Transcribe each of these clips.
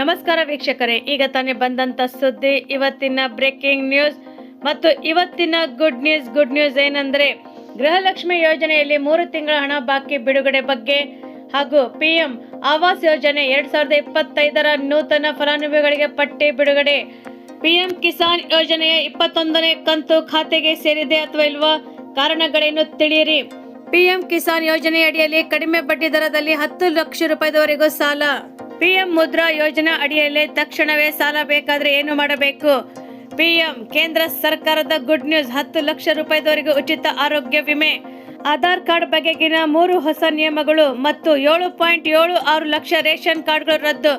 ನಮಸ್ಕಾರ ವೀಕ್ಷಕರೇ, ಈಗ ತಾನೇ ಬಂದಂತ ಸುದ್ದಿ, ಇವತ್ತಿನ ಬ್ರೇಕಿಂಗ್ ನ್ಯೂಸ್ ಮತ್ತು ಇವತ್ತಿನ ಗುಡ್ ನ್ಯೂಸ್ ಗುಡ್ ನ್ಯೂಸ್ ಏನಂದ್ರೆ, ಗೃಹಲಕ್ಷ್ಮಿ ಯೋಜನೆಯಲ್ಲಿ ಮೂರು ತಿಂಗಳ ಹಣ ಬಾಕಿ ಬಿಡುಗಡೆ ಬಗ್ಗೆ ಹಾಗೂ ಪಿಎಂ ಆವಾಸ್ ಯೋಜನೆ ಎರಡ್ ಸಾವಿರದ ಇಪ್ಪತ್ತೈದರ ನೂತನ ಫಲಾನುಭವಿಗಳಿಗೆ ಪಟ್ಟಿ ಬಿಡುಗಡೆ. ಪಿಎಂ ಕಿಸಾನ್ ಯೋಜನೆಯ ಇಪ್ಪತ್ತೊಂದನೇ ಕಂತು ಖಾತೆಗೆ ಸೇರಿದೆ ಅಥವಾ ಇಲ್ವಾ? ಕಾರಣಗಳೇನು ತಿಳಿಯಿರಿ. ಪಿಎಂ ಕಿಸಾನ್ ಯೋಜನೆಯಡಿಯಲ್ಲಿ ಕಡಿಮೆ ಬಡ್ಡಿ ದರದಲ್ಲಿ ಹತ್ತು ಲಕ್ಷ ರೂಪಾಯಿದವರೆಗೂ ಸಾಲ. ಪಿಎಂ ಮುದ್ರಾ ಯೋಜನಾ ಅಡಿಯಲ್ಲಿ ತಕ್ಷಣವೇ ಸಾಲ ಬೇಕಾದ್ರೆ ಏನು ಮಾಡಬೇಕು? ಪಿಎಂ, ಕೇಂದ್ರ ಸರ್ಕಾರದ ಗುಡ್ ನ್ಯೂಸ್, ಹತ್ತು ಲಕ್ಷ ರೂಪಾಯಿದವರೆಗೂ ಉಚಿತ ಆರೋಗ್ಯ ವಿಮೆ. ಆಧಾರ್ ಕಾರ್ಡ್ ಬಗೆಗಿನ ಮೂರು ಹೊಸ ನಿಯಮಗಳು ಮತ್ತು ಏಳು ಪಾಯಿಂಟ್ ಏಳು ಆರು ಲಕ್ಷ ರೇಷನ್ ಕಾರ್ಡ್ಗಳು ರದ್ದು.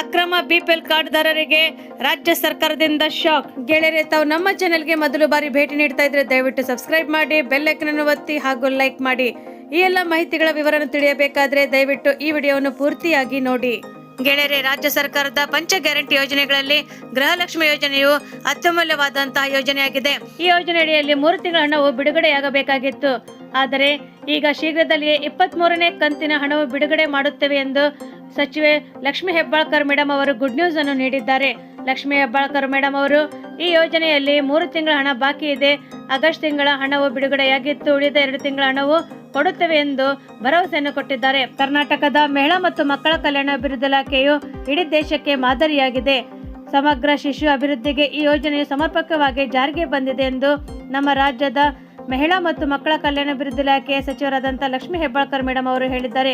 ಅಕ್ರಮ ಬಿಪಿಎಲ್ ಕಾರ್ಡ್ದಾರರಿಗೆ ರಾಜ್ಯ ಸರ್ಕಾರದಿಂದ ಶಾಕ್. ಗೆಳೆಯರೆ, ತಾವು ನಮ್ಮ ಚಾನೆಲ್ಗೆ ಮೊದಲು ಬಾರಿ ಭೇಟಿ ನೀಡ್ತಾ ಇದ್ರೆ ದಯವಿಟ್ಟು ಸಬ್ಸ್ಕ್ರೈಬ್ ಮಾಡಿ, ಬೆಲ್ ಐಕನ್ ಒತ್ತಿ ಹಾಗೂ ಲೈಕ್ ಮಾಡಿ. ಈ ಎಲ್ಲ ಮಾಹಿತಿಗಳ ವಿವರನ ತಿಳಿಯಬೇಕಾದ್ರೆ ದಯವಿಟ್ಟು ಈ ವಿಡಿಯೋವನ್ನು ಪೂರ್ತಿಯಾಗಿ ನೋಡಿ. ಗೆಳೆಯರೆ, ರಾಜ್ಯ ಸರ್ಕಾರದ ಪಂಚ ಗ್ಯಾರಂಟಿ ಯೋಜನೆಗಳಲ್ಲಿ ಗೃಹಲಕ್ಷ್ಮಿ ಯೋಜನೆಯು ಅತ್ಯಮೂಲ್ಯವಾದಂತಹ ಯೋಜನೆಯಾಗಿದೆ. ಈ ಯೋಜನೆಯಡಿಯಲ್ಲಿ ಮೂರು ತಿಂಗಳ ಹಣವು ಬಿಡುಗಡೆಯಾಗಬೇಕಾಗಿತ್ತು. ಆದರೆ ಈಗ ಶೀಘ್ರದಲ್ಲಿಯೇ ಇಪ್ಪತ್ತ್ ಮೂರನೇ ಕಂತಿನ ಹಣವು ಬಿಡುಗಡೆ ಮಾಡುತ್ತೇವೆ ಎಂದು ಸಚಿವೆ ಲಕ್ಷ್ಮಿ ಹೆಬ್ಬಾಳ್ಕರ್ ಮೇಡಮ್ ಅವರು ಗುಡ್ ನ್ಯೂಸ್ ಅನ್ನು ನೀಡಿದ್ದಾರೆ. ಲಕ್ಷ್ಮಿ ಹೆಬ್ಬಾಳ್ಕರ್ ಮೇಡಮ್ ಅವರು, ಈ ಯೋಜನೆಯಲ್ಲಿ ಮೂರು ತಿಂಗಳ ಹಣ ಬಾಕಿ ಇದೆ. ಆಗಸ್ಟ್ ತಿಂಗಳ ಹಣವು ಬಿಡುಗಡೆಯಾಗಿತ್ತು. ಉಳಿದ ಎರಡು ತಿಂಗಳ ಹಣವು ಕೊಡುತ್ತೇವೆ ಎಂದು ಭರವಸೆಯನ್ನು ಕೊಟ್ಟಿದ್ದಾರೆ. ಕರ್ನಾಟಕದ ಮಹಿಳಾ ಮತ್ತು ಮಕ್ಕಳ ಕಲ್ಯಾಣ ಅಭಿವೃದ್ಧಿ ಇಲಾಖೆಯು ಇಡೀ ದೇಶಕ್ಕೆ ಮಾದರಿಯಾಗಿದೆ. ಸಮಗ್ರ ಶಿಶು ಅಭಿವೃದ್ಧಿಗೆ ಈ ಯೋಜನೆಯು ಸಮರ್ಪಕವಾಗಿ ಜಾರಿಗೆ ಬಂದಿದೆ ಎಂದು ನಮ್ಮ ರಾಜ್ಯದ ಮಹಿಳಾ ಮತ್ತು ಮಕ್ಕಳ ಕಲ್ಯಾಣ ಅಭಿವೃದ್ಧಿ ಇಲಾಖೆಯ ಸಚಿವರಾದಂಥ ಲಕ್ಷ್ಮೀ ಹೆಬ್ಬಾಳ್ಕರ್ ಮೇಡಮ್ ಅವರು ಹೇಳಿದ್ದಾರೆ.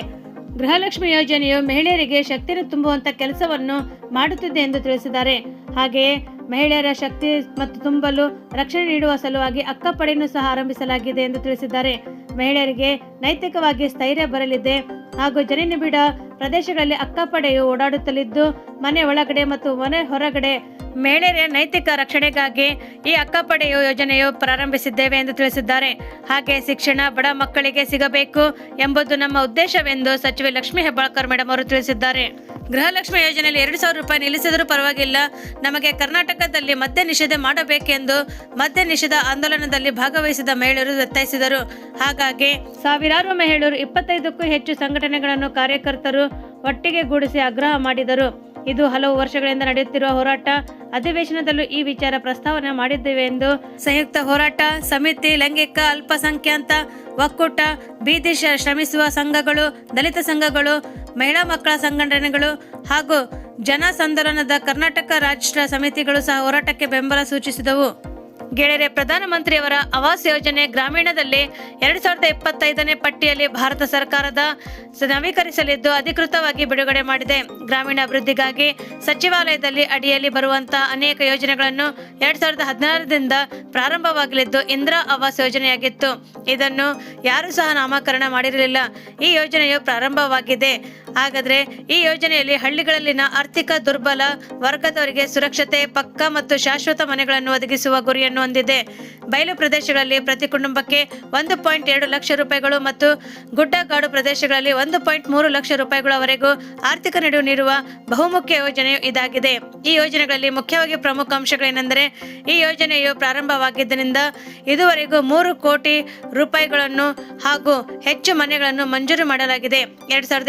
ಗೃಹಲಕ್ಷ್ಮಿ ಯೋಜನೆಯು ಮಹಿಳೆಯರಿಗೆ ಶಕ್ತಿಯನ್ನು ತುಂಬುವಂತ ಕೆಲಸವನ್ನು ಮಾಡುತ್ತಿದೆ ಎಂದು ತಿಳಿಸಿದ್ದಾರೆ. ಹಾಗೆಯೇ ಮಹಿಳೆಯರ ಶಕ್ತಿ ಮತ್ತು ತುಂಬಲು ರಕ್ಷಣೆ ನೀಡುವ ಸಲುವಾಗಿ ಅಕ್ಕಪಡೆಯನ್ನು ಸಹ ಆರಂಭಿಸಲಾಗಿದೆ ಎಂದು ತಿಳಿಸಿದ್ದಾರೆ. ಮಹಿಳೆಯರಿಗೆ ನೈತಿಕವಾಗಿ ಸ್ಥೈರ್ಯ ಬರಲಿದೆ. ಹಾಗೂ ಜನನಿಬಿಡ ಪ್ರದೇಶಗಳಲ್ಲಿ ಅಕ್ಕಪಡೆಯು ಓಡಾಡುತ್ತಲಿದ್ದು ಮನೆ ಒಳಗಡೆ ಮತ್ತು ಮನೆ ಹೊರಗಡೆ ಮಹಿಳೆಯರ ನೈತಿಕ ರಕ್ಷಣೆಗಾಗಿ ಈ ಅಕ್ಕಪಡೆಯು ಯೋಜನೆಯು ಪ್ರಾರಂಭಿಸಿದ್ದೇವೆ ಎಂದು ತಿಳಿಸಿದ್ದಾರೆ. ಹಾಗೆ ಶಿಕ್ಷಣ ಬಡ ಮಕ್ಕಳಿಗೆ ಸಿಗಬೇಕು ಎಂಬುದು ನಮ್ಮ ಉದ್ದೇಶವೆಂದು ಸಚಿವೆ ಲಕ್ಷ್ಮಿ ಹೆಬ್ಬಾಳ್ಕರ್ ಮೇಡಮ್ ಅವರು ತಿಳಿಸಿದ್ದಾರೆ. ಗೃಹಲಕ್ಷ್ಮಿ ಯೋಜನೆಯಲ್ಲಿ ಎರಡು ಸಾವಿರ ರೂಪಾಯಿ ನಿಲ್ಲಿಸಿದರೂ ಪರವಾಗಿಲ್ಲ. ನಮಗೆ ಕರ್ನಾಟಕದಲ್ಲಿ ಮದ್ಯ ನಿಷೇಧ ಮಾಡಬೇಕೆಂದು ಮದ್ಯ ನಿಷೇಧ ಆಂದೋಲನದಲ್ಲಿ ಭಾಗವಹಿಸಿದ ಮಹಿಳೆಯರು ಒತ್ತಾಯಿಸಿದರು. ಹಾಗಾಗಿ ಸಾವಿರಾರು ಮಹಿಳೆಯರು ಇಪ್ಪತ್ತೈದಕ್ಕೂ ಹೆಚ್ಚು ಸಂಘಟನೆಗಳನ್ನು ಕಾರ್ಯಕರ್ತರು ಒಟ್ಟಿಗೆ ಗೂಡಿಸಿ ಆಗ್ರಹ ಮಾಡಿದರು. ಇದು ಹಲವು ವರ್ಷಗಳಿಂದ ನಡೆಯುತ್ತಿರುವ ಹೋರಾಟ. ಅಧಿವೇಶನದಲ್ಲೂ ಈ ವಿಚಾರ ಪ್ರಸ್ತಾವನೆ ಮಾಡಿದ್ದೇವೆ ಎಂದು ಸಂಯುಕ್ತ ಹೋರಾಟ ಸಮಿತಿ, ಲೈಂಗಿಕ ಅಲ್ಪಸಂಖ್ಯಾತ, ಒಕ್ಕೂಟ, ಬೀದಿ ಶ್ರಮಿಸುವ ಸಂಘಗಳು, ದಲಿತ ಸಂಘಗಳು, ಮಹಿಳಾ ಮಕ್ಕಳ ಸಂಘಟನೆಗಳು ಹಾಗೂ ಜನ ಸಂದೋಲನದ ಕರ್ನಾಟಕ ರಾಷ್ಟ್ರ ಸಮಿತಿಗಳು ಸಹ ಹೋರಾಟಕ್ಕೆ ಬೆಂಬಲ ಸೂಚಿಸಿದವು. ಗೆಳೆಯರೆ, ಪ್ರಧಾನಮಂತ್ರಿಯವರ ಆವಾಸ್ ಯೋಜನೆ ಗ್ರಾಮೀಣದಲ್ಲಿ ಎರಡ್ ಸಾವಿರದ ಇಪ್ಪತ್ತೈದನೇ ಪಟ್ಟಿಯಲ್ಲಿ ಭಾರತ ಸರ್ಕಾರದ ನವೀಕರಿಸಲಿದ್ದು ಅಧಿಕೃತವಾಗಿ ಬಿಡುಗಡೆ ಮಾಡಿದೆ. ಗ್ರಾಮೀಣ ಅಭಿವೃದ್ಧಿಗಾಗಿ ಸಚಿವಾಲಯದಲ್ಲಿ ಅಡಿಯಲ್ಲಿ ಬರುವಂತಹ ಅನೇಕ ಯೋಜನೆಗಳನ್ನು ಎರಡ್ ಸಾವಿರದ ಹದಿನಾರರಿಂದ ಪ್ರಾರಂಭವಾಗಲಿದ್ದು ಇಂದಿರಾ ಆವಾಸ್ ಯೋಜನೆಯಾಗಿತ್ತು. ಇದನ್ನು ಯಾರು ಸಹ ನಾಮಕರಣ ಮಾಡಿರಲಿಲ್ಲ. ಈ ಯೋಜನೆಯು ಪ್ರಾರಂಭವಾಗಿದೆ. ಹಾಗಾದ್ರೆ ಈ ಯೋಜನೆಯಲ್ಲಿ ಹಳ್ಳಿಗಳಲ್ಲಿನ ಆರ್ಥಿಕ ದುರ್ಬಲ, ವರ್ಗದವರಿಗೆ ಸುರಕ್ಷತೆ, ಪಕ್ಕ ಮತ್ತು ಶಾಶ್ವತ ಮನೆಗಳನ್ನು ಒದಗಿಸುವ ಗುರಿಯನ್ನು ಹೊಂದಿದೆ. ಬಯಲು ಪ್ರದೇಶಗಳಲ್ಲಿ ಪ್ರತಿ ಕುಟುಂಬಕ್ಕೆ ಒಂದು ಪಾಯಿಂಟ್ ಎರಡು ಲಕ್ಷ ರೂಪಾಯಿಗಳು ಮತ್ತು ಗುಡ್ಡಗಾಡು ಪ್ರದೇಶಗಳಲ್ಲಿ ಒಂದು ಪಾಯಿಂಟ್ ಮೂರು ಲಕ್ಷ ರೂಪಾಯಿಗಳವರೆಗೂ ಆರ್ಥಿಕ ನೆರವು ನೀಡುವ ಬಹುಮುಖ್ಯ ಯೋಜನೆಯು ಇದಾಗಿದೆ. ಈ ಯೋಜನೆಗಳಲ್ಲಿ ಮುಖ್ಯವಾಗಿ ಪ್ರಮುಖ ಅಂಶಗಳೇನೆಂದರೆ, ಈ ಯೋಜನೆಯು ಪ್ರಾರಂಭವಾಗಿದ್ದರಿಂದ ಇದುವರೆಗೂ ಮೂರು ಕೋಟಿ ರೂಪಾಯಿಗಳನ್ನು ಹಾಗೂ ಹೆಚ್ಚು ಮನೆಗಳನ್ನು ಮಂಜೂರು ಮಾಡಲಾಗಿದೆ. ಎರಡ್ ಸಾವಿರದ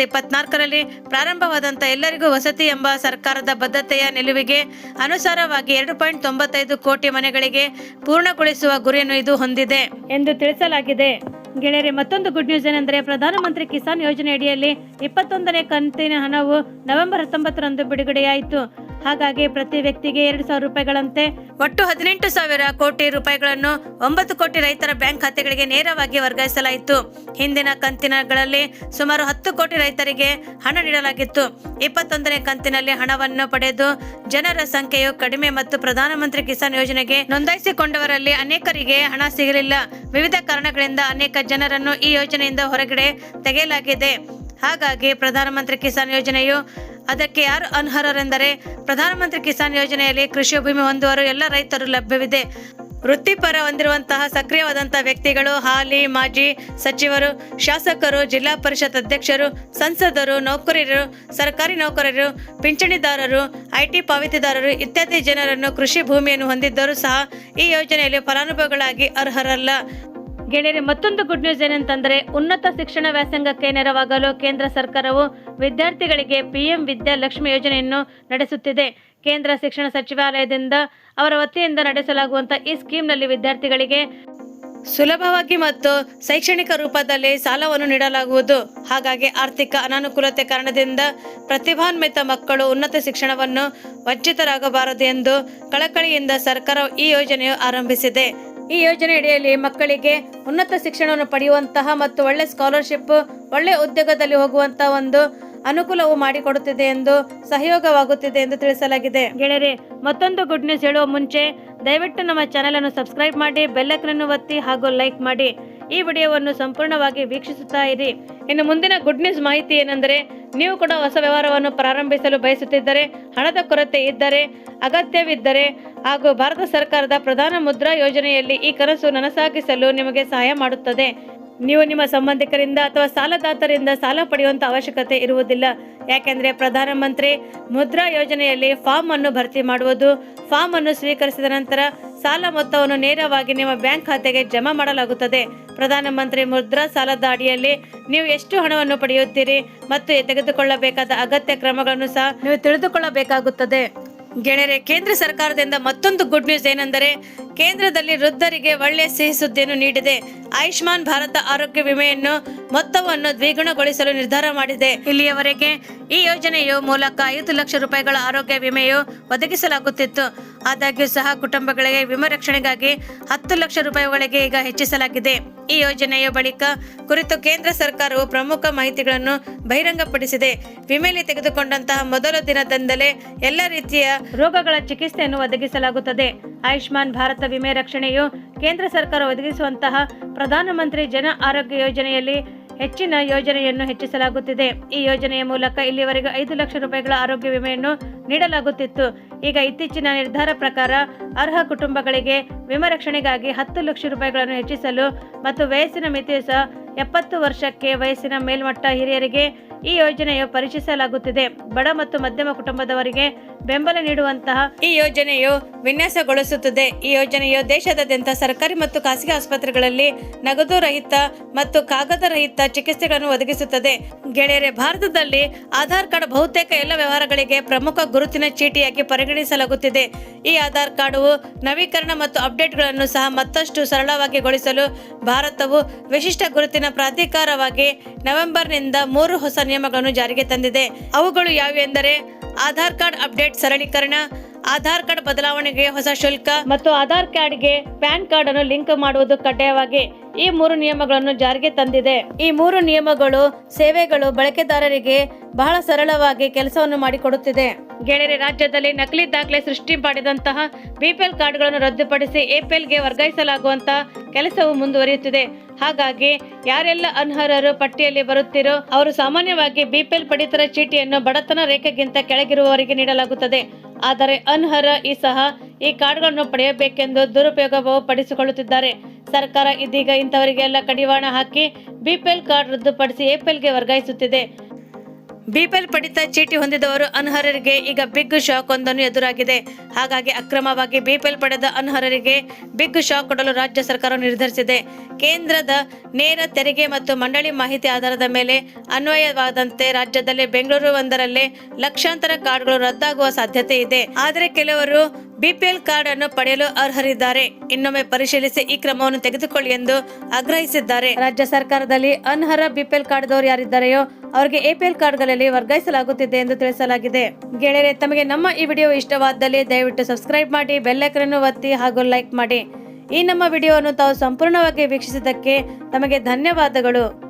ಇಪ್ಪತ್ನಾಲ್ಕರಲ್ಲಿ ಪ್ರಾರಂಭವಾದಂತ ಎಲ್ಲರಿಗೂ ವಸತಿ ಎಂಬ ಸರ್ಕಾರದ ಬದ್ಧತೆಯ ನಿಲುವಿಗೆ ಅನುಸಾರವಾಗಿ ಎರಡು ಪಾಯಿಂಟ್ ತೊಂಬತ್ತೈದು ಕೋಟಿ ಮನೆಗಳಿಗೆ ಪೂರ್ಣಗೊಳಿಸುವ ಗುರಿಯನ್ನು ಇದು ಹೊಂದಿದೆ. ಎಂದು ತಿಳಿಸಲಾಗಿದೆ. ಗೆಳೆಯರೆ, ಮತ್ತೊಂದು ಗುಡ್ ನ್ಯೂಸ್ ಏನೆಂದರೆ ಪ್ರಧಾನಮಂತ್ರಿ ಕಿಸಾನ್ ಯೋಜನೆ ಅಡಿಯಲ್ಲಿ ಇಪ್ಪತ್ತೊಂದನೇ ಕಂತಿನ ಹಣವು ನವೆಂಬರ್ ಹತ್ತೊಂಬತ್ತರಂದು ಬಿಡುಗಡೆಯಾಯಿತು. ಹಾಗಾಗಿ ಪ್ರತಿ ವ್ಯಕ್ತಿಗೆ ಎರಡು ಸಾವಿರ ರೂಪಾಯಿಗಳಂತೆ ಒಟ್ಟು ಹದಿನೆಂಟು ಸಾವಿರ ಕೋಟಿ ರೂಪಾಯಿಗಳನ್ನು ಒಂಬತ್ತು ಕೋಟಿ ರೈತರ ಬ್ಯಾಂಕ್ ಖಾತೆಗಳಿಗೆ ನೇರವಾಗಿ ವರ್ಗಾಯಿಸಲಾಯಿತು. ಹಿಂದಿನ ಕಂತಿನಗಳಲ್ಲಿ ಸುಮಾರು ಹತ್ತು ಕೋಟಿ ರೈತರಿಗೆ ಹಣ ನೀಡಲಾಗಿತ್ತು. ಇಪ್ಪತ್ತೊಂದನೇ ಕಂತಿನಲ್ಲಿ ಹಣವನ್ನು ಪಡೆದು ಜನರ ಸಂಖ್ಯೆಯು ಕಡಿಮೆ ಮತ್ತು ಪ್ರಧಾನಮಂತ್ರಿ ಕಿಸಾನ್ ಯೋಜನೆಗೆ ನೋಂದಾಯಿಸಿಕೊಂಡವರಲ್ಲಿ ಅನೇಕರಿಗೆ ಹಣ ಸಿಗಲಿಲ್ಲ. ವಿವಿಧ ಕಾರಣಗಳಿಂದ ಅನೇಕ ಜನರನ್ನು ಈ ಯೋಜನೆಯಿಂದ ಹೊರಗಡೆ ತೆಗೆಯಲಾಗಿದೆ. ಹಾಗಾಗಿ ಪ್ರಧಾನಮಂತ್ರಿ ಕಿಸಾನ್ ಯೋಜನೆಯು ಅದಕ್ಕೆ ಯಾರು ಅನರ್ಹರೆಂದರೆ ಪ್ರಧಾನಮಂತ್ರಿ ಕಿಸಾನ್ ಯೋಜನೆಯಲ್ಲಿ ಕೃಷಿ ಭೂಮಿ ಹೊಂದುವರು ಎಲ್ಲ ರೈತರು ಲಭ್ಯವಿದೆ. ವೃತ್ತಿಪರ ಹೊಂದಿರುವಂತಹ ಸಕ್ರಿಯವಾದಂತಹ ವ್ಯಕ್ತಿಗಳು ಹಾಲಿ, ಮಾಜಿ ಸಚಿವರು, ಶಾಸಕರು, ಜಿಲ್ಲಾ ಪರಿಷತ್ ಅಧ್ಯಕ್ಷರು, ಸಂಸದರು, ನೌಕರರು, ಸರ್ಕಾರಿ ನೌಕರರು, ಪಿಂಚಣಿದಾರರು, ಐಟಿ ಪಾವತಿದಾರರು ಇತ್ಯಾದಿ ಜನರನ್ನು ಕೃಷಿ ಭೂಮಿಯನ್ನು ಹೊಂದಿದ್ದರೂ ಸಹ ಈ ಯೋಜನೆಯಲ್ಲಿ ಫಲಾನುಭವಿಗಳಾಗಿ ಅರ್ಹರಲ್ಲ. ಗೆಳೆಯರೆ, ಮತ್ತೊಂದು ಗುಡ್ ನ್ಯೂಸ್ ಏನಂತಂದ್ರೆ, ಉನ್ನತ ಶಿಕ್ಷಣ ವ್ಯಾಸಂಗಕ್ಕೆ ನೆರವಾಗಲು ಕೇಂದ್ರ ಸರ್ಕಾರವು ವಿದ್ಯಾರ್ಥಿಗಳಿಗೆ ಪಿಎಂ ವಿದ್ಯಾಲಕ್ಷ್ಮಿ ಯೋಜನೆಯನ್ನು ನಡೆಸುತ್ತಿದೆ. ಕೇಂದ್ರ ಶಿಕ್ಷಣ ಸಚಿವಾಲಯದಿಂದ ಅವರ ವತಿಯಿಂದ ನಡೆಸಲಾಗುವಂತ ಈ ಸ್ಕೀಮ್ನಲ್ಲಿ ವಿದ್ಯಾರ್ಥಿಗಳಿಗೆ ಸುಲಭವಾಗಿ ಮತ್ತು ಶೈಕ್ಷಣಿಕ ರೂಪದಲ್ಲಿ ಸಾಲವನ್ನು ನೀಡಲಾಗುವುದು. ಹಾಗಾಗಿ ಆರ್ಥಿಕ ಅನಾನುಕೂಲತೆ ಕಾರಣದಿಂದ ಪ್ರತಿಭಾನ್ವಿತ ಮಕ್ಕಳು ಉನ್ನತ ಶಿಕ್ಷಣವನ್ನು ವಂಚಿತರಾಗಬಾರದು ಎಂದು ಕಳಕಳಿಯಿಂದ ಸರ್ಕಾರ ಈ ಯೋಜನೆಯು ಆರಂಭಿಸಿದೆ. ಈ ಯೋಜನೆ ಅಡಿಯಲ್ಲಿ ಮಕ್ಕಳಿಗೆ ಉನ್ನತ ಶಿಕ್ಷಣವನ್ನು ಪಡೆಯುವಂತಹ ಮತ್ತು ಒಳ್ಳೆ ಸ್ಕಾಲರ್ಶಿಪ್ ಒಳ್ಳೆ ಉದ್ಯೋಗದಲ್ಲಿ ಹೋಗುವಂತಹ ಒಂದು ಅನುಕೂಲವು ಮಾಡಿಕೊಡುತ್ತಿದೆ ಎಂದು ಸಹಯೋಗವಾಗುತ್ತಿದೆ ಎಂದು ತಿಳಿಸಲಾಗಿದೆ. ಗೆಳೆಯರೇ, ಮತ್ತೊಂದು ಗುಡ್ ನ್ಯೂಸ್ ಹೇಳುವ ಮುಂಚೆ ದಯವಿಟ್ಟು ನಮ್ಮ ಚಾನೆಲ್ ಅನ್ನು ಸಬ್ಸ್ಕ್ರೈಬ್ ಮಾಡಿ ಬೆಲ್ಲಕನನ್ನು ಒತ್ತಿ ಹಾಗೂ ಲೈಕ್ ಮಾಡಿ. ಈ ವಿಡಿಯೋವನ್ನು ಸಂಪೂರ್ಣವಾಗಿ ವೀಕ್ಷಿಸುತ್ತಾ ಇರಿ. ಇನ್ನು ಮುಂದಿನ ಗುಡ್ ನ್ಯೂಸ್ ಮಾಹಿತಿ ಏನೆಂದರೆ, ನೀವು ಕೂಡ ಹೊಸ ವ್ಯವಹಾರವನ್ನು ಪ್ರಾರಂಭಿಸಲು ಬಯಸುತ್ತಿದ್ದರೆ, ಹಣದ ಕೊರತೆ ಇದ್ದರೆ, ಅಗತ್ಯವಿದ್ದರೆ ಹಾಗೂ ಭಾರತ ಸರ್ಕಾರದ ಪ್ರಧಾನ ಮುದ್ರಾ ಯೋಜನೆಯಲ್ಲಿ ಈ ಕನಸು ನನಸಾಗಿಸಲು ನಿಮಗೆ ಸಹಾಯ ಮಾಡುತ್ತದೆ. ನೀವು ನಿಮ್ಮ ಸಂಬಂಧಿಕರಿಂದ ಅಥವಾ ಸಾಲದಾತರಿಂದ ಸಾಲ ಪಡೆಯುವಂತ ಅವಶ್ಯಕತೆ ಇರುವುದಿಲ್ಲ. ಯಾಕೆಂದರೆ ಪ್ರಧಾನಮಂತ್ರಿ ಮುದ್ರಾ ಯೋಜನೆಯಲ್ಲಿ ಫಾರ್ಮ್ ಅನ್ನು ಭರ್ತಿ ಮಾಡುವುದು, ಫಾರ್ಮ್ ಅನ್ನು ಸ್ವೀಕರಿಸಿದ ನಂತರ ಸಾಲ ಮೊತ್ತವನ್ನು ನೇರವಾಗಿ ನಿಮ್ಮ ಬ್ಯಾಂಕ್ ಖಾತೆಗೆ ಜಮಾ ಮಾಡಲಾಗುತ್ತದೆ. ಪ್ರಧಾನಮಂತ್ರಿ ಮುದ್ರಾ ಸಾಲದ ಅಡಿಯಲ್ಲಿ ನೀವು ಎಷ್ಟು ಹಣವನ್ನು ಪಡೆಯುತ್ತೀರಿ ಮತ್ತು ತೆಗೆದುಕೊಳ್ಳಬೇಕಾದ ಅಗತ್ಯ ಕ್ರಮಗಳನ್ನು ಸಹ ನೀವು ತಿಳಿದುಕೊಳ್ಳಬೇಕಾಗುತ್ತದೆ. ಗೆಳೆಯರೆ, ಕೇಂದ್ರ ಸರ್ಕಾರದಿಂದ ಮತ್ತೊಂದು ಗುಡ್ ನ್ಯೂಸ್ ಏನೆಂದರೆ, ಕೇಂದ್ರದಲ್ಲಿ ವೃದ್ಧರಿಗೆ ಒಳ್ಳೆಯ ಸಿಹಿ ಸುದ್ದಿಯನ್ನು ನೀಡಿದೆ. ಆಯುಷ್ಮಾನ್ ಭಾರತ ಆರೋಗ್ಯ ವಿಮೆಯನ್ನು ಮೊತ್ತವನ್ನು ದ್ವಿಗುಣಗೊಳಿಸಲು ನಿರ್ಧಾರ ಮಾಡಿದೆ. ಇಲ್ಲಿಯವರೆಗೆ ಈ ಯೋಜನೆಯ ಮೂಲಕ ಐದು ಲಕ್ಷ ರೂಪಾಯಿಗಳ ಆರೋಗ್ಯ ವಿಮೆಯು ಒದಗಿಸಲಾಗುತ್ತಿತ್ತು. ಆದಾಗ್ಯೂ ಸಹ ಕುಟುಂಬಗಳಿಗೆ ವಿಮೆ ರಕ್ಷಣೆಗಾಗಿ ಹತ್ತು ಲಕ್ಷ ರೂಪಾಯಿಗಳಿಗೆ ಈಗ ಹೆಚ್ಚಿಸಲಾಗಿದೆ. ಈ ಯೋಜನೆಯ ಬಳಿಕ ಕುರಿತು ಕೇಂದ್ರ ಸರ್ಕಾರವು ಪ್ರಮುಖ ಮಾಹಿತಿಗಳನ್ನು ಬಹಿರಂಗಪಡಿಸಿದೆ. ವಿಮೆಯಲ್ಲಿ ತೆಗೆದುಕೊಂಡಂತಹ ಮೊದಲ ದಿನದಿಂದಲೇ ಎಲ್ಲ ರೀತಿಯ ರೋಗಗಳ ಚಿಕಿತ್ಸೆಯನ್ನು ಒದಗಿಸಲಾಗುತ್ತದೆ. ಆಯುಷ್ಮಾನ್ ಭಾರತ ವಿಮೆ ರಕ್ಷಣೆಯು ಕೇಂದ್ರ ಸರ್ಕಾರ ಒದಗಿಸುವಂತಹ ಪ್ರಧಾನಮಂತ್ರಿ ಜನ ಆರೋಗ್ಯ ಯೋಜನೆಯಲ್ಲಿ ಹೆಚ್ಚಿನ ಯೋಜನೆಯನ್ನು ಹೆಚ್ಚಿಸಲಾಗುತ್ತಿದೆ. ಈ ಯೋಜನೆಯ ಮೂಲಕ ಇಲ್ಲಿವರೆಗೆ ಐದು ಲಕ್ಷ ರೂಪಾಯಿಗಳ ಆರೋಗ್ಯ ವಿಮೆಯನ್ನು ನೀಡಲಾಗುತ್ತಿತ್ತು. ಈಗ ಇತ್ತೀಚಿನ ನಿರ್ಧಾರ ಪ್ರಕಾರ ಅರ್ಹ ಕುಟುಂಬಗಳಿಗೆ ವಿಮಾ ರಕ್ಷಣೆಗಾಗಿ ಹತ್ತು ಲಕ್ಷ ರೂಪಾಯಿಗಳನ್ನು ಹೆಚ್ಚಿಸಲು ಮತ್ತು ವಯಸ್ಸಿನ ಮಿತಿಯು ಸಹ ಎಪ್ಪತ್ತು ವರ್ಷಕ್ಕೆ ವಯಸ್ಸಿನ ಮೇಲ್ಮಟ್ಟ ಹಿರಿಯರಿಗೆ ಈ ಯೋಜನೆಯು ಪರಿಚಯಿಸಲಾಗುತ್ತಿದೆ. ಬಡ ಮತ್ತು ಮಧ್ಯಮ ಕುಟುಂಬದವರಿಗೆ ಬೆಂಬಲ ನೀಡುವಂತಹ ಈ ಯೋಜನೆಯು ವಿನ್ಯಾಸಗೊಳಿಸುತ್ತದೆ. ಈ ಯೋಜನೆಯು ದೇಶಾದ್ಯಂತ ಸರ್ಕಾರಿ ಮತ್ತು ಖಾಸಗಿ ಆಸ್ಪತ್ರೆಗಳಲ್ಲಿ ನಗದು ರಹಿತ ಮತ್ತು ಕಾಗದ ರಹಿತ ಚಿಕಿತ್ಸೆಗಳನ್ನು ಒದಗಿಸುತ್ತದೆ. ಗೆಳೆಯರೆ, ಭಾರತದಲ್ಲಿ ಆಧಾರ್ ಕಾರ್ಡ್ ಬಹುತೇಕ ಎಲ್ಲ ವ್ಯವಹಾರಗಳಿಗೆ ಪ್ರಮುಖ ಗುರುತಿನ ಚೀಟಿಯಾಗಿ ಪರಿಗಣಿಸಲಾಗುತ್ತಿದೆ. ಈ ಆಧಾರ್ ಕಾರ್ಡು ನವೀಕರಣ ಮತ್ತು ಅಪ್ಡೇಟ್ಗಳನ್ನು ಸಹ ಮತ್ತಷ್ಟು ಸರಳವಾಗಿಗೊಳಿಸಲು ಭಾರತವು ವಿಶಿಷ್ಟ ಗುರುತಿನ ಪ್ರಾಧಿಕಾರವಾಗಿ ನವೆಂಬರ್ನಿಂದ ಮೂರು ಹೊಸ ನಿಯಮಗಳನ್ನು ಜಾರಿಗೆ ತಂದಿದೆ. ಅವುಗಳು ಯಾವೆಂದರೆ ಆಧಾರ್ ಕಾರ್ಡ್ ಅಪ್ಡೇಟ್ ಸರಳೀಕರಣ, ಆಧಾರ್ ಕಾರ್ಡ್ ಬದಲಾವಣೆಗೆ ಹೊಸ ಶುಲ್ಕ ಮತ್ತು ಆಧಾರ್ ಕಾರ್ಡ್ಗೆ ಪ್ಯಾನ್ ಕಾರ್ಡ್ ಅನ್ನು ಲಿಂಕ್ ಮಾಡುವುದು ಕಡ್ಡಾಯವಾಗಿ. ಈ ಮೂರು ನಿಯಮಗಳನ್ನು ಜಾರಿಗೆ ತಂದಿದೆ. ಈ ಮೂರು ನಿಯಮಗಳು ಸೇವೆಗಳು ಬಳಕೆದಾರರಿಗೆ ಬಹಳ ಸರಳವಾಗಿ ಕೆಲಸವನ್ನು ಮಾಡಿಕೊಡುತ್ತಿದೆ. ಗೆಳೆಯರೆ, ರಾಜ್ಯದಲ್ಲಿ ನಕಲಿ ದಾಖಲೆ ಸೃಷ್ಟಿ ಮಾಡಿದಂತಹ ಬಿಪಿಎಲ್ ಕಾರ್ಡ್ಗಳನ್ನು ರದ್ದುಪಡಿಸಿ ಎಪಿಎಲ್ಗೆ ವರ್ಗಾಯಿಸಲಾಗುವಂತಹ ಕೆಲಸವು ಮುಂದುವರಿಯುತ್ತಿದೆ. ಹಾಗಾಗಿ ಯಾರೆಲ್ಲ ಅನರ್ಹರು ಪಟ್ಟಿಯಲ್ಲಿ ಬರುತ್ತಿರೋ ಅವರು ಸಾಮಾನ್ಯವಾಗಿ ಬಿಪಿಎಲ್ ಪಡಿತರ ಚೀಟಿಯನ್ನು ಬಡತನ ರೇಖೆಗಿಂತ ಕೆಳಗಿರುವವರಿಗೆ ನೀಡಲಾಗುತ್ತದೆ. ಆದರೆ ಅನರ್ಹ ಈ ಸಹ ಈ ಕಾರ್ಡ್ಗಳನ್ನು ಪಡೆಯಬೇಕೆಂದು ದುರುಪಯೋಗ ಪಡಿಸಿಕೊಳ್ಳುತ್ತಿದ್ದಾರೆ. ಸರ್ಕಾರ ಇದೀಗ ಇಂಥವರಿಗೆಲ್ಲ ಕಡಿವಾಣ ಹಾಕಿ ಬಿಪಿಎಲ್ ಕಾರ್ಡ್ ರದ್ದುಪಡಿಸಿ ಎಪಿಎಲ್ಗೆ ವರ್ಗಾಯಿಸುತ್ತಿದೆ. ಬಿಪಿಎಲ್ ಪಡಿತ ಚೀಟಿ ಹೊಂದಿದವರು ಅನರ್ಹರಿಗೆ ಈಗ ಬಿಗ್ ಶಾಕ್ ಒಂದನ್ನು ಎದುರಾಗಿದೆ. ಹಾಗಾಗಿ ಅಕ್ರಮವಾಗಿ ಬಿಪಿಎಲ್ ಪಡೆದ ಅನರ್ಹರಿಗೆ ಬಿಗ್ ಶಾಕ್ ಕೊಡಲು ರಾಜ್ಯ ಸರ್ಕಾರ ನಿರ್ಧರಿಸಿದೆ. ಕೇಂದ್ರದ ನೇರ ತೆರಿಗೆ ಮತ್ತು ಮಂಡಳಿ ಮಾಹಿತಿ ಆಧಾರದ ಮೇಲೆ ಅನ್ವಯವಾದಂತೆ ರಾಜ್ಯದಲ್ಲಿ ಬೆಂಗಳೂರು ಒಂದರಲ್ಲೇ ಲಕ್ಷಾಂತರ ಕಾರ್ಡ್ಗಳು ರದ್ದಾಗುವ ಸಾಧ್ಯತೆ ಇದೆ. ಆದರೆ ಕೆಲವರು ಬಿಪಿಎಲ್ ಕಾರ್ಡ್ ಅನ್ನು ಪಡೆಯಲು ಅರ್ಹರಿದ್ದಾರೆ. ಇನ್ನೊಮ್ಮೆ ಪರಿಶೀಲಿಸಿ ಈ ಕ್ರಮವನ್ನು ತೆಗೆದುಕೊಳ್ಳಿ ಎಂದು ಆಗ್ರಹಿಸಿದ್ದಾರೆ. ರಾಜ್ಯ ಸರ್ಕಾರದಲ್ಲಿ ಅನರ್ಹ ಬಿಪಿಎಲ್ ಕಾರ್ಡ್ದವರು ಯಾರಿದ್ದಾರೆಯೋ ಅವರಿಗೆ ಎಪಿಎಲ್ ಕಾರ್ಡ್ಗಳಲ್ಲಿ ವರ್ಗಾಯಿಸಲಾಗುತ್ತಿದೆ ಎಂದು ತಿಳಿಸಲಾಗಿದೆ. ಗೆಳೆಯರೆ, ತಮಗೆ ನಮ್ಮ ಈ ವಿಡಿಯೋ ಇಷ್ಟವಾದಲ್ಲಿ ದಯವಿಟ್ಟು ಸಬ್ಸ್ಕ್ರೈಬ್ ಮಾಡಿ ಬೆಲ್ಲೈಕನನ್ನು ಒತ್ತಿ ಹಾಗೂ ಲೈಕ್ ಮಾಡಿ. ಈ ನಮ್ಮ ವಿಡಿಯೋವನ್ನು ತಾವು ಸಂಪೂರ್ಣವಾಗಿ ವೀಕ್ಷಿಸಿದ್ದಕ್ಕೆ ತಮಗೆ ಧನ್ಯವಾದಗಳು.